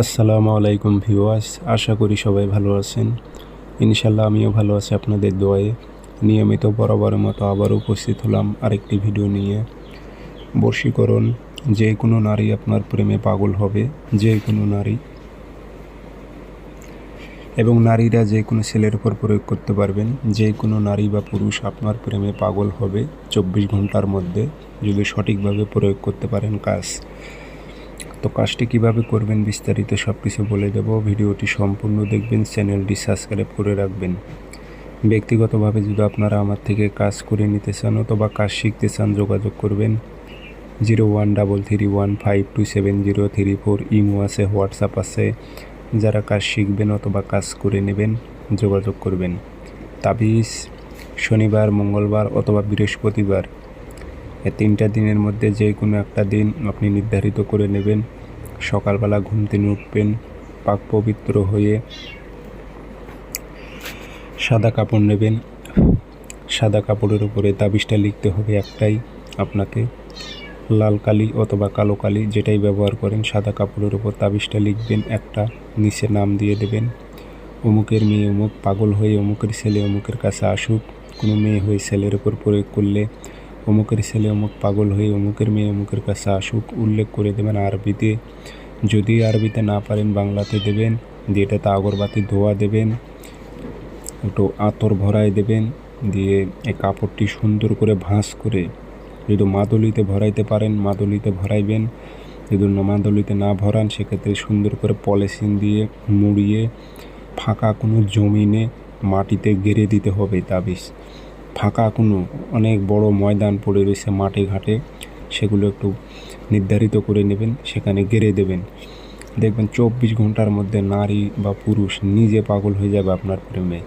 আসসালামু আলাইকুম ভিউয়ার্স, আশা করি সবাই ভালো আছেন। ইনশাল্লাহ আমিও ভালো আছি আপনাদের দোয়ায়ে। নিয়মিত বরাবরের মতো আবার উপস্থিত হলাম আরেকটি ভিডিও নিয়ে। বর্ষীকরণ, যে কোনো নারী আপনার প্রেমে পাগল হবে, যে কোনো নারী। এবং নারীরা যে কোনো ছেলের উপর প্রয়োগ করতে পারবেন। যে কোনো নারী বা পুরুষ আপনার প্রেমে পাগল হবে চব্বিশ ঘণ্টার মধ্যে। যদি সঠিকভাবে প্রয়োগ করতে পারেন কাজ। তো কাজটি কীভাবে করবেন বিস্তারিত সব কিছু বলে দেব। ভিডিওটি সম্পূর্ণ দেখবেন, চ্যানেলটি সাবস্ক্রাইব করে রাখবেন। ব্যক্তিগতভাবে যদি আপনারা আমার থেকে কাজ করে নিতে চান অথবা কাজ শিখতে চান, যোগাযোগ করবেন। Zero one double three one five two seven zero three four imo আছে, হোয়াটসঅ্যাপ আছে। যারা কাজ শিখবেন অথবা কাজ করে নেবেন, যোগাযোগ করবেন। তাবিজ শনিবার, মঙ্গলবার অথবা বৃহস্পতিবার। তিনটা দিনের মধ্যে যে কোনো একটা দিন আপনি নির্ধারিত করে নেবেন। সকালবেলা ঘুম থেকে উঠবেন, পাক পবিত্র হয়ে সাদা কাপড় নেবেন। সাদা কাপড়ের উপরে তাবিজটা লিখতে হবে একটাই, আপনাকে লাল কালি অথবা কালো কালি যেটাই ব্যবহার করেন, সাদা কাপড়ের উপর তাবিজটা লিখবেন একটা, নিচে নাম দিয়ে দেবেন। অমুকের মেয়ে অমুক, পাগল হয়ে অমুকের ছেলে অমুকের কাছে আসুক, কোনো মেয়ে হয়ে ছেলের উপর প্রয়োগ করলে অমুকের ছেলে অমুক পাগল হয়ে অমুকের মেয়ে অমুকের কাছে আসুক, উল্লেখ করে দেবেন আরবিতে। যদি আরবিতে না পারেন, বাংলাতে দেবেন। দিয়ে এটাতে আগরবাতি ধোয়া দেবেন। একটু আতর ভরায় দেবেন। দিয়ে এই কাপড়টি সুন্দর করে ভাঁজ করে যদি মাদুলিতে ভরাইতে পারেন, মাদুলিতে ভরাইবেন। যদি মাদুলিতে না ভরান, সেক্ষেত্রে সুন্দর করে পলিথিন দিয়ে মুড়িয়ে ফাঁকা কোনো জমিনে মাটিতে গেড়ে দিতে হবে তাবিজ। ফাঁকা কোনো অনেক বড় ময়দান পড়ে রয়েছে মাঠে ঘাটে, সেগুলো একটু নির্ধারিত করে নেবেন, সেখানে গেড়ে দেবেন। দেখবেন চব্বিশ ঘণ্টার মধ্যে নারী বা পুরুষ নিজে পাগল হয়ে যাবে আপনার প্রেমে।